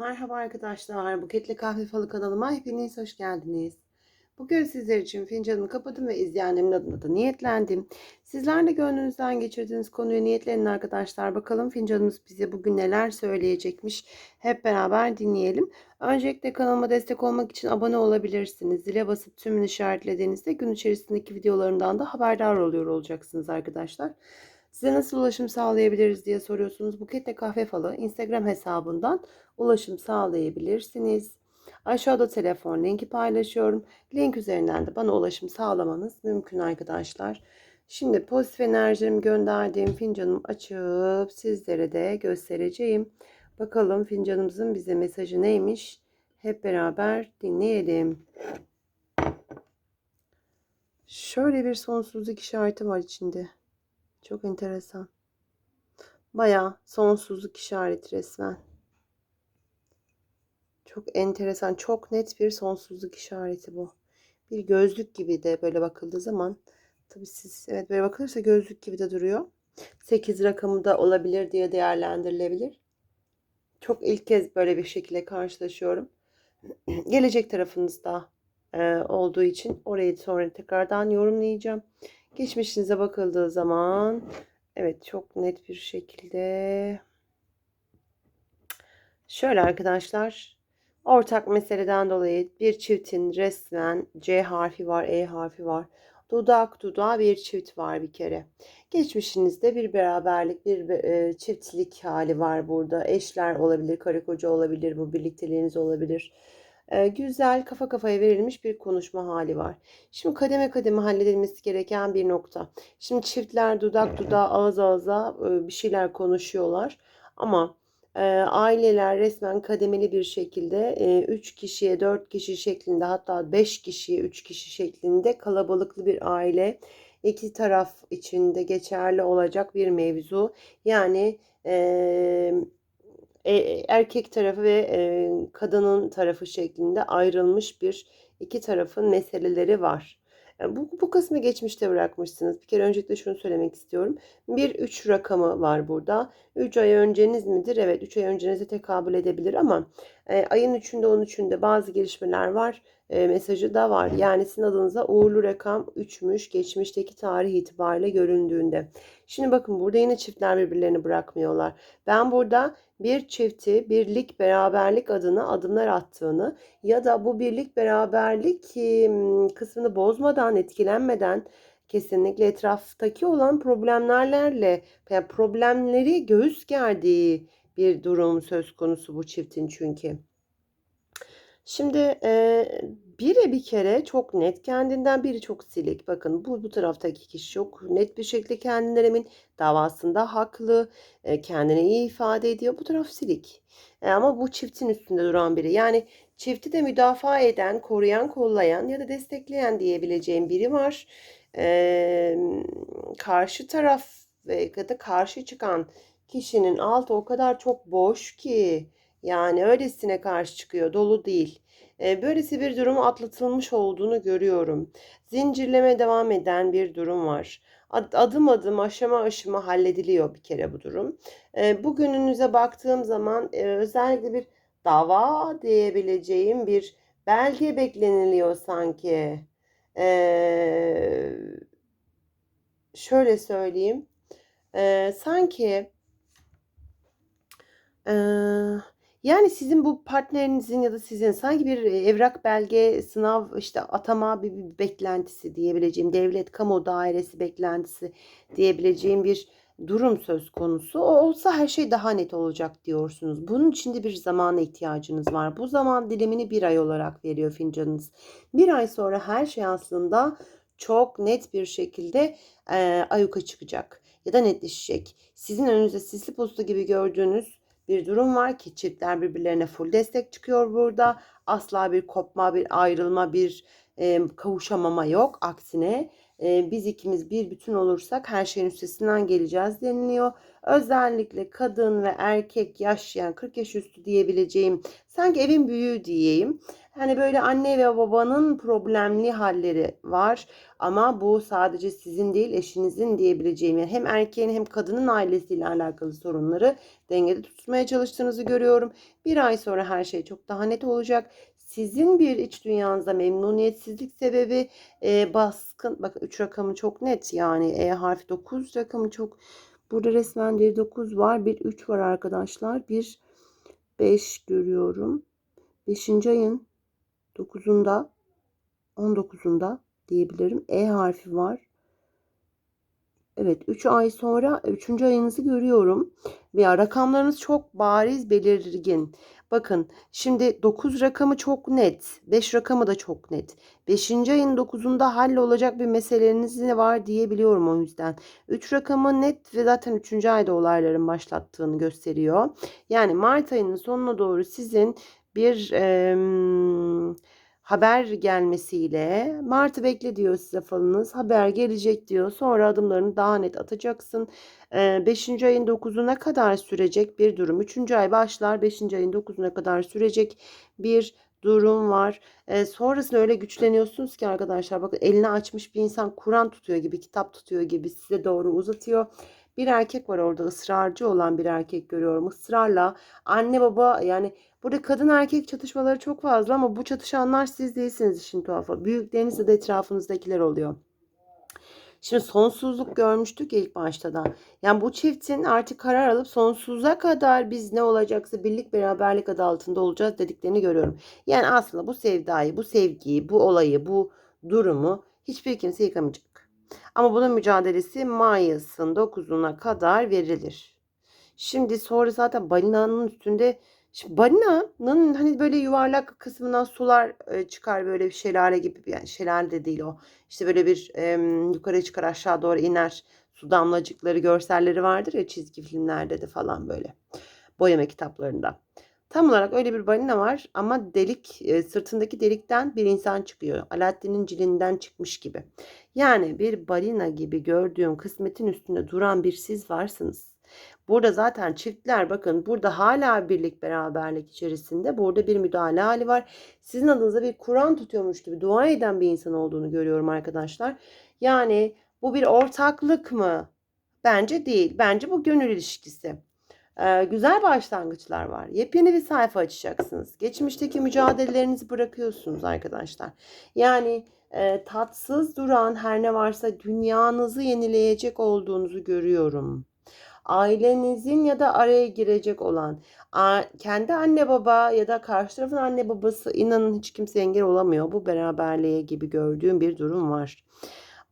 Merhaba arkadaşlar, Buketli Kahve Falı kanalıma hepiniz hoş geldiniz. Bugün sizler için fincanımı kapadım ve izleyenlerin adına da niyetlendim. Sizler de gönlünüzden geçirdiğiniz konuyu niyetlenin arkadaşlar. Bakalım fincanımız bize bugün neler söyleyecekmiş. Hep beraber dinleyelim. Öncelikle kanalıma destek olmak için abone olabilirsiniz. Zile basıp tümünü işaretlediğinizde gün içerisindeki videolarımdan da haberdar oluyor olacaksınız arkadaşlar. Size nasıl ulaşım sağlayabiliriz diye soruyorsunuz. Buketle Kahve Falı Instagram hesabından ulaşım sağlayabilirsiniz. Aşağıda telefon linki paylaşıyorum. Link üzerinden de bana ulaşım sağlamanız mümkün arkadaşlar. Şimdi pozitif enerjimi gönderdiğim fincanımı açıp sizlere de göstereceğim. Bakalım fincanımızın bize mesajı neymiş? Hep beraber dinleyelim. Şöyle bir sonsuzluk işareti var içinde. Çok enteresan. Bayağı sonsuzluk işareti resmen. Çok enteresan, çok net bir sonsuzluk işareti bu. Bir gözlük gibi de böyle bakıldığı zaman tabii siz evet böyle bakılırsa gözlük gibi de duruyor. 8 rakamı da olabilir diye değerlendirilebilir. Çok ilk kez böyle bir şekilde karşılaşıyorum. Gelecek tarafınızda olduğu için orayı sonra tekrardan yorumlayacağım. Geçmişinize bakıldığı zaman evet çok net bir şekilde şöyle arkadaşlar ortak meseleden dolayı bir çiftin resmen C harfi var, E harfi var. Dudak dudağa bir çift var bir kere. Geçmişinizde bir beraberlik, bir e, çiftlik hali var burada. Eşler olabilir, karı koca olabilir, bu birlikteliğiniz olabilir güzel kafa kafaya verilmiş bir konuşma hali var. Şimdi kademe kademe halledilmesi gereken bir nokta. Şimdi çiftler dudak dudağa ağız ağza bir şeyler konuşuyorlar ama aileler resmen kademeli bir şekilde 3 kişiye 4 kişi şeklinde hatta 5 kişiye 3 kişi şeklinde kalabalıklı bir aile iki taraf içinde geçerli olacak bir mevzu. Yani e, e, erkek tarafı ve e, kadının tarafı şeklinde ayrılmış bir iki tarafın meseleleri var. E, bu, bu kısmı geçmişte bırakmışsınız. Bir kere öncelikle şunu söylemek istiyorum. Bir üç rakamı var burada. Üç ay önceniz midir? Evet üç ay öncenize tekabül edebilir ama e, ayın üçünde on üçünde bazı gelişmeler var. E, mesajı da var. Yani sizin adınıza uğurlu rakam 3'müş geçmişteki tarih itibariyle göründüğünde. Şimdi bakın burada yine çiftler birbirlerini bırakmıyorlar. Ben burada bir çifti birlik beraberlik adına adımlar attığını ya da bu birlik beraberlik kısmını bozmadan etkilenmeden kesinlikle etraftaki olan problemlerle yani problemleri göğüs gerdiği bir durum söz konusu bu çiftin çünkü. Şimdi e, biri bir kere çok net kendinden biri çok silik. Bakın bu bu taraftaki kişi çok net bir şekilde kendinden. Davasında haklı. E, kendini iyi ifade ediyor. Bu taraf silik. E, ama bu çiftin üstünde duran biri. Yani çifti de müdafaa eden, koruyan, kollayan ya da destekleyen diyebileceğim biri var. E, karşı taraf ya da karşı çıkan kişinin altı o kadar çok boş ki yani öylesine karşı çıkıyor, dolu değil. E, böylesi bir durum atlatılmış olduğunu görüyorum. Zincirleme devam eden bir durum var. Adım adım aşama aşama hallediliyor bir kere bu durum. E, bugününüze baktığım zaman e, özellikle bir dava diyebileceğim bir belge bekleniliyor sanki. Ee, şöyle söyleyeyim. Ee, sanki ee, yani sizin bu partnerinizin ya da sizin sanki bir evrak belge, sınav, işte atama bir, bir beklentisi diyebileceğim, devlet kamu dairesi beklentisi diyebileceğim bir durum söz konusu. O olsa her şey daha net olacak diyorsunuz. Bunun için de bir zamana ihtiyacınız var. Bu zaman dilimini bir ay olarak veriyor fincanınız. Bir ay sonra her şey aslında çok net bir şekilde e, ayuka çıkacak ya da netleşecek. Sizin önünüzde sisli posta gibi gördüğünüz bir durum var ki çiftler birbirlerine full destek çıkıyor burada. Asla bir kopma, bir ayrılma, bir e, kavuşamama yok. Aksine e, biz ikimiz bir bütün olursak her şeyin üstesinden geleceğiz deniliyor. Özellikle kadın ve erkek yaşayan 40 yaş üstü diyebileceğim sanki evin büyüğü diyeyim. Hani böyle anne ve babanın problemli halleri var ama bu sadece sizin değil eşinizin diyebileceğim yani hem erkeğin hem kadının ailesiyle alakalı sorunları dengede tutmaya çalıştığınızı görüyorum. Bir ay sonra her şey çok daha net olacak. Sizin bir iç dünyanızda memnuniyetsizlik sebebi e, baskın. Bakın 3 rakamı çok net yani E harfi 9 rakamı çok. Burada resmen bir 9 var. Bir 3 var arkadaşlar. Bir 5 görüyorum. 5. ayın 9'unda 19'unda diyebilirim. E harfi var. Evet 3 ay sonra 3. ayınızı görüyorum. Ve rakamlarınız çok bariz belirgin. Bakın şimdi 9 rakamı çok net. 5 rakamı da çok net. 5. ayın 9'unda hallolacak bir meseleniz var diyebiliyorum o yüzden. 3 rakamı net ve zaten 3. ayda olayların başlattığını gösteriyor. Yani Mart ayının sonuna doğru sizin bir e, haber gelmesiyle Mart'ı bekle diyor size falınız. Haber gelecek diyor. Sonra adımlarını daha net atacaksın. 5. ayın 9'una kadar sürecek bir durum. 3. ay başlar 5. ayın 9'una kadar sürecek bir durum var. E, sonrasında öyle güçleniyorsunuz ki arkadaşlar bakın elini açmış bir insan Kur'an tutuyor gibi, kitap tutuyor gibi size doğru uzatıyor. Bir erkek var orada ısrarcı olan bir erkek görüyorum. Israrla anne baba yani burada kadın erkek çatışmaları çok fazla ama bu çatışanlar siz değilsiniz işin tuhafı. Büyükleriniz de etrafınızdakiler oluyor. Şimdi sonsuzluk görmüştük ilk başta da. Yani bu çiftin artık karar alıp sonsuza kadar biz ne olacaksa birlik beraberlik adı altında olacağız dediklerini görüyorum. Yani aslında bu sevdayı, bu sevgiyi, bu olayı, bu durumu hiçbir kimse yıkamayacak. Ama bunun mücadelesi Mayıs'ın 9'una kadar verilir. Şimdi sonra zaten balinanın üstünde Şimdi balinanın hani böyle yuvarlak kısmından sular e, çıkar böyle bir şelale gibi yani şelale de değil o. İşte böyle bir e, yukarı çıkar aşağı doğru iner su damlacıkları görselleri vardır ya çizgi filmlerde de falan böyle boyama kitaplarında. Tam olarak öyle bir balina var ama delik e, sırtındaki delikten bir insan çıkıyor. Alaaddin'in cilinden çıkmış gibi. Yani bir balina gibi gördüğüm kısmetin üstünde duran bir siz varsınız. Burada zaten çiftler bakın burada hala birlik beraberlik içerisinde burada bir müdahale hali var. Sizin adınıza bir Kur'an tutuyormuş gibi dua eden bir insan olduğunu görüyorum arkadaşlar. Yani bu bir ortaklık mı? Bence değil. Bence bu gönül ilişkisi. Ee, güzel başlangıçlar var. Yepyeni bir sayfa açacaksınız. Geçmişteki mücadelelerinizi bırakıyorsunuz arkadaşlar. Yani e, tatsız duran her ne varsa dünyanızı yenileyecek olduğunuzu görüyorum ailenizin ya da araya girecek olan kendi anne baba ya da karşı tarafın anne babası inanın hiç kimse engel olamıyor. Bu beraberliğe gibi gördüğüm bir durum var.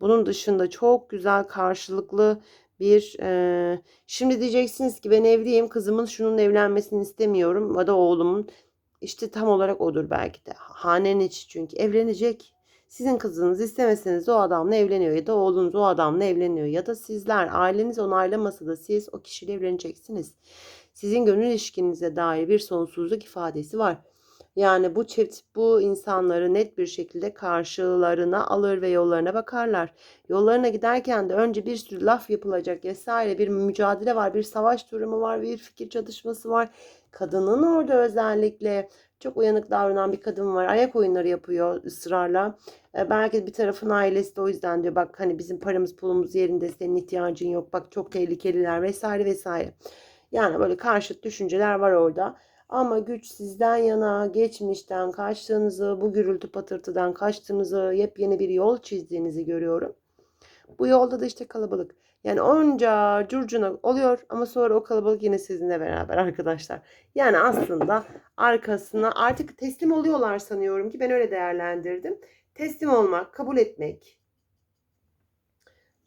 Bunun dışında çok güzel karşılıklı bir e, şimdi diyeceksiniz ki ben evliyim kızımın şunun evlenmesini istemiyorum ya da oğlumun işte tam olarak odur belki de hanenin içi çünkü evlenecek sizin kızınız istemeseniz o adamla evleniyor ya da oğlunuz o adamla evleniyor ya da sizler aileniz onaylamasa da siz o kişiyle evleneceksiniz. Sizin gönül ilişkinize dair bir sonsuzluk ifadesi var. Yani bu çift bu insanları net bir şekilde karşılarına alır ve yollarına bakarlar. Yollarına giderken de önce bir sürü laf yapılacak vesaire bir mücadele var, bir savaş durumu var, bir fikir çatışması var. Kadının orada özellikle çok uyanık davranan bir kadın var. Ayak oyunları yapıyor ısrarla. E, belki bir tarafın ailesi de o yüzden diyor bak hani bizim paramız pulumuz yerinde senin ihtiyacın yok. Bak çok tehlikeliler vesaire vesaire. Yani böyle karşıt düşünceler var orada. Ama güç sizden yana geçmişten kaçtığınızı, bu gürültü patırtıdan kaçtığınızı, yepyeni bir yol çizdiğinizi görüyorum. Bu yolda da işte kalabalık. Yani onca curcuna oluyor ama sonra o kalabalık yine sizinle beraber arkadaşlar. Yani aslında arkasına artık teslim oluyorlar sanıyorum ki ben öyle değerlendirdim. Teslim olmak, kabul etmek.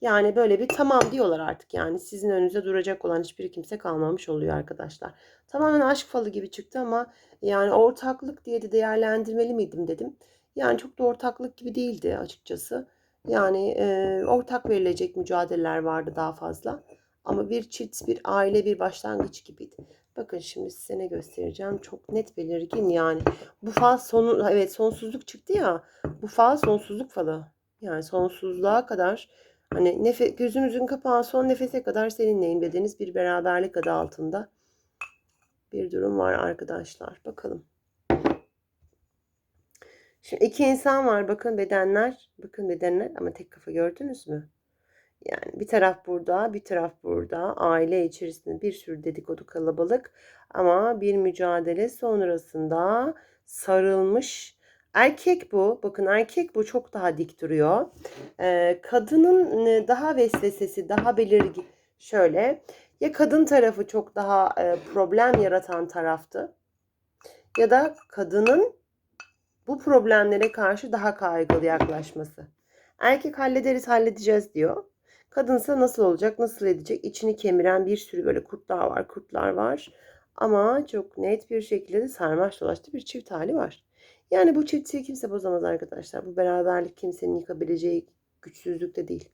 Yani böyle bir tamam diyorlar artık yani sizin önünüze duracak olan hiçbir kimse kalmamış oluyor arkadaşlar. Tamamen aşk falı gibi çıktı ama yani ortaklık diye de değerlendirmeli miydim dedim. Yani çok da ortaklık gibi değildi açıkçası. Yani e, ortak verilecek mücadeleler vardı daha fazla. Ama bir çift, bir aile, bir başlangıç gibiydi. Bakın şimdi size ne göstereceğim. Çok net belirgin yani. Bu fal sonu, evet sonsuzluk çıktı ya. Bu fal sonsuzluk falı. Yani sonsuzluğa kadar Hani nefe, gözümüzün kapağı son nefese kadar seninleyim dediğiniz bir beraberlik adı altında bir durum var arkadaşlar. Bakalım. Şimdi iki insan var. Bakın bedenler. Bakın bedenler ama tek kafa gördünüz mü? Yani bir taraf burada, bir taraf burada. Aile içerisinde bir sürü dedikodu kalabalık. Ama bir mücadele sonrasında sarılmış. Erkek bu. Bakın erkek bu çok daha dik duruyor. Ee, kadının daha vesvesesi, daha belirgin. Şöyle. Ya kadın tarafı çok daha e, problem yaratan taraftı. Ya da kadının bu problemlere karşı daha kaygılı yaklaşması. Erkek hallederiz halledeceğiz diyor. Kadınsa nasıl olacak, nasıl edecek? İçini kemiren bir sürü böyle kurtlar var, kurtlar var. Ama çok net bir şekilde de sarmaş dolaştı bir çift hali var. Yani bu çiftliği kimse bozamaz arkadaşlar. Bu beraberlik kimsenin yıkabileceği güçsüzlük de değil.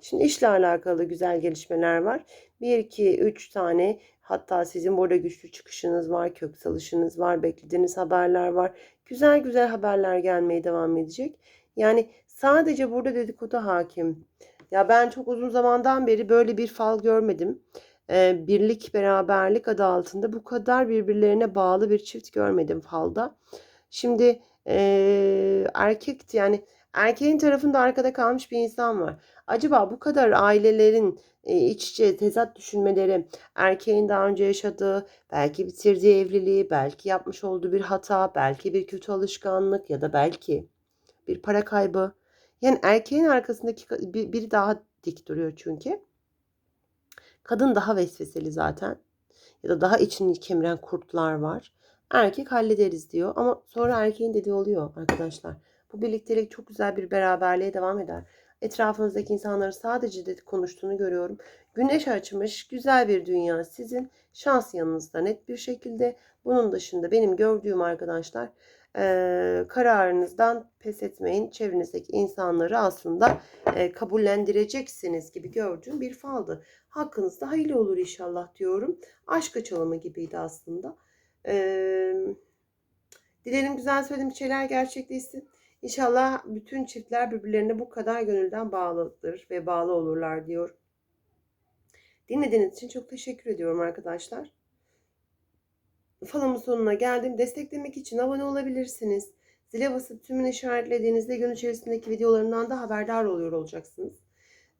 Şimdi işle alakalı güzel gelişmeler var. 1, 2, 3 tane hatta sizin burada güçlü çıkışınız var, kök salışınız var, beklediğiniz haberler var. Güzel güzel haberler gelmeye devam edecek. Yani sadece burada dedikodu hakim. Ya ben çok uzun zamandan beri böyle bir fal görmedim. Ee, birlik, beraberlik adı altında bu kadar birbirlerine bağlı bir çift görmedim falda. Şimdi ee, erkek yani erkeğin tarafında arkada kalmış bir insan var. Acaba bu kadar ailelerin e, iç içe tezat düşünmeleri, erkeğin daha önce yaşadığı, belki bitirdiği evliliği, belki yapmış olduğu bir hata, belki bir kötü alışkanlık ya da belki bir para kaybı. Yani erkeğin arkasındaki biri daha dik duruyor çünkü. Kadın daha vesveseli zaten. Ya da daha içini kemiren kurtlar var. Erkek hallederiz diyor ama sonra erkeğin dediği oluyor arkadaşlar. Bu birliktelik çok güzel bir beraberliğe devam eder. Etrafınızdaki insanların sadece de konuştuğunu görüyorum. Güneş açmış, güzel bir dünya sizin. Şans yanınızda net bir şekilde. Bunun dışında benim gördüğüm arkadaşlar kararınızdan pes etmeyin. Çevrenizdeki insanları aslında kabullendireceksiniz gibi gördüğüm bir faldı. Hakkınızda hayırlı olur inşallah diyorum. Aşk açılımı gibiydi aslında. Dilerim güzel söylediğim şeyler gerçekleşsin. İnşallah bütün çiftler birbirlerine bu kadar gönülden bağlıdır ve bağlı olurlar diyor. Dinlediğiniz için çok teşekkür ediyorum arkadaşlar. Falımın sonuna geldim. Desteklemek için abone olabilirsiniz. Zile basıp tümünü işaretlediğinizde gün içerisindeki videolarından da haberdar oluyor olacaksınız.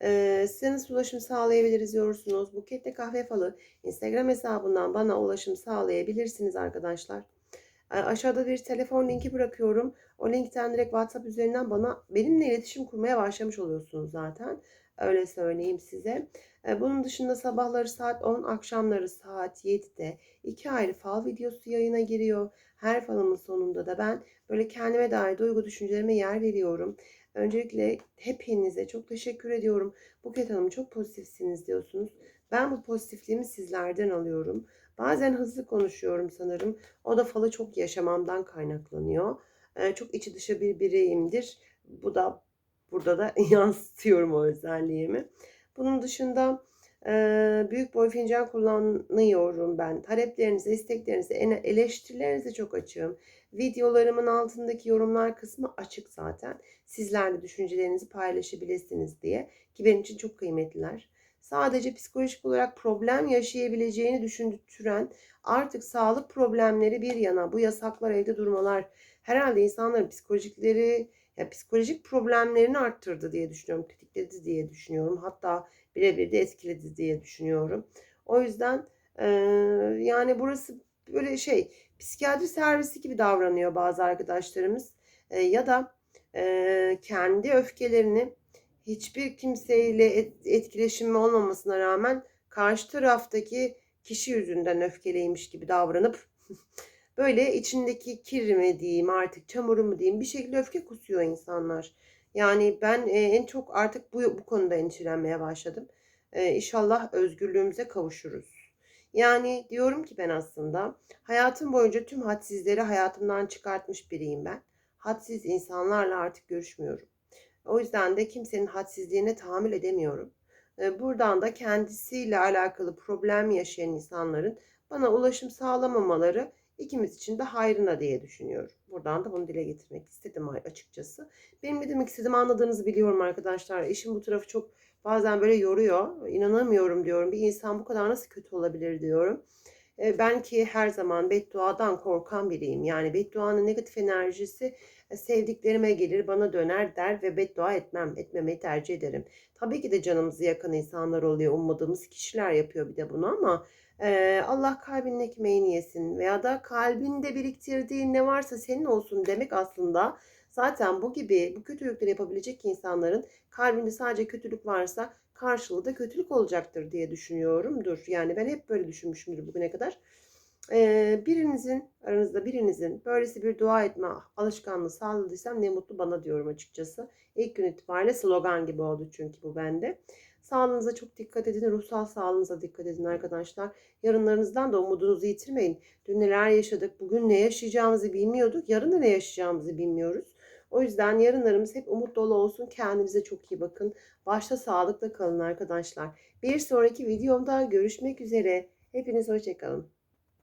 Ee, size nasıl ulaşım sağlayabiliriz diyorsunuz. Bukette Kahve Falı Instagram hesabından bana ulaşım sağlayabilirsiniz arkadaşlar. Aşağıda bir telefon linki bırakıyorum. O linkten direkt WhatsApp üzerinden bana benimle iletişim kurmaya başlamış oluyorsunuz zaten. Öyle söyleyeyim size. Bunun dışında sabahları saat 10, akşamları saat 7'de iki ayrı fal videosu yayına giriyor. Her falımın sonunda da ben böyle kendime dair duygu düşüncelerime yer veriyorum. Öncelikle hepinize çok teşekkür ediyorum. Buket Hanım çok pozitifsiniz diyorsunuz. Ben bu pozitifliğimi sizlerden alıyorum. Bazen hızlı konuşuyorum sanırım. O da falı çok yaşamamdan kaynaklanıyor. Ee, çok içi dışı bir bireyimdir. Bu da burada da yansıtıyorum o özelliğimi. Bunun dışında e, büyük boy fincan kullanıyorum ben. Taleplerinize, isteklerinize, eleştirilerinize çok açığım. Videolarımın altındaki yorumlar kısmı açık zaten. Sizler de düşüncelerinizi paylaşabilirsiniz diye. Ki benim için çok kıymetliler sadece psikolojik olarak problem yaşayabileceğini düşündüren artık sağlık problemleri bir yana bu yasaklar evde durmalar herhalde insanların psikolojikleri ya psikolojik problemlerini arttırdı diye düşünüyorum. Tetikledi diye düşünüyorum. Hatta birebir de etkiledi diye düşünüyorum. O yüzden e, yani burası böyle şey psikiyatri servisi gibi davranıyor bazı arkadaşlarımız. E, ya da e, kendi öfkelerini hiçbir kimseyle etkileşimi olmamasına rağmen karşı taraftaki kişi yüzünden öfkeliymiş gibi davranıp böyle içindeki kir mi diyeyim artık çamuru mu diyeyim bir şekilde öfke kusuyor insanlar. Yani ben e, en çok artık bu, bu konuda endişelenmeye başladım. Ee, inşallah özgürlüğümüze kavuşuruz. Yani diyorum ki ben aslında hayatım boyunca tüm hadsizleri hayatımdan çıkartmış biriyim ben. Hadsiz insanlarla artık görüşmüyorum. O yüzden de kimsenin hadsizliğine tahammül edemiyorum. Ee, buradan da kendisiyle alakalı problem yaşayan insanların bana ulaşım sağlamamaları ikimiz için de hayrına diye düşünüyorum. Buradan da bunu dile getirmek istedim açıkçası. Benim ne demek istediğimi anladığınızı biliyorum arkadaşlar. Eşim bu tarafı çok bazen böyle yoruyor. İnanamıyorum diyorum. Bir insan bu kadar nasıl kötü olabilir diyorum. E, Ben ki her zaman bedduadan korkan biriyim. Yani bedduanın negatif enerjisi e, sevdiklerime gelir, bana döner der ve beddua etmem, etmemeyi tercih ederim. Tabii ki de canımızı yakan insanlar oluyor, ummadığımız kişiler yapıyor bir de bunu ama Allah kalbinin ekmeğini yesin veya da kalbinde biriktirdiğin ne varsa senin olsun demek aslında zaten bu gibi bu kötülükleri yapabilecek insanların kalbinde sadece kötülük varsa karşılığı da kötülük olacaktır diye düşünüyorum. Dur yani ben hep böyle düşünmüşümdür bugüne kadar. Birinizin aranızda birinizin böylesi bir dua etme alışkanlığı sağladıysam ne mutlu bana diyorum açıkçası. İlk gün itibariyle slogan gibi oldu çünkü bu bende. Sağlığınıza çok dikkat edin. Ruhsal sağlığınıza dikkat edin arkadaşlar. Yarınlarınızdan da umudunuzu yitirmeyin. Dün neler yaşadık, bugün ne yaşayacağımızı bilmiyorduk. Yarın da ne yaşayacağımızı bilmiyoruz. O yüzden yarınlarımız hep umut dolu olsun. Kendinize çok iyi bakın. Başta sağlıkla kalın arkadaşlar. Bir sonraki videomda görüşmek üzere. Hepiniz hoşçakalın.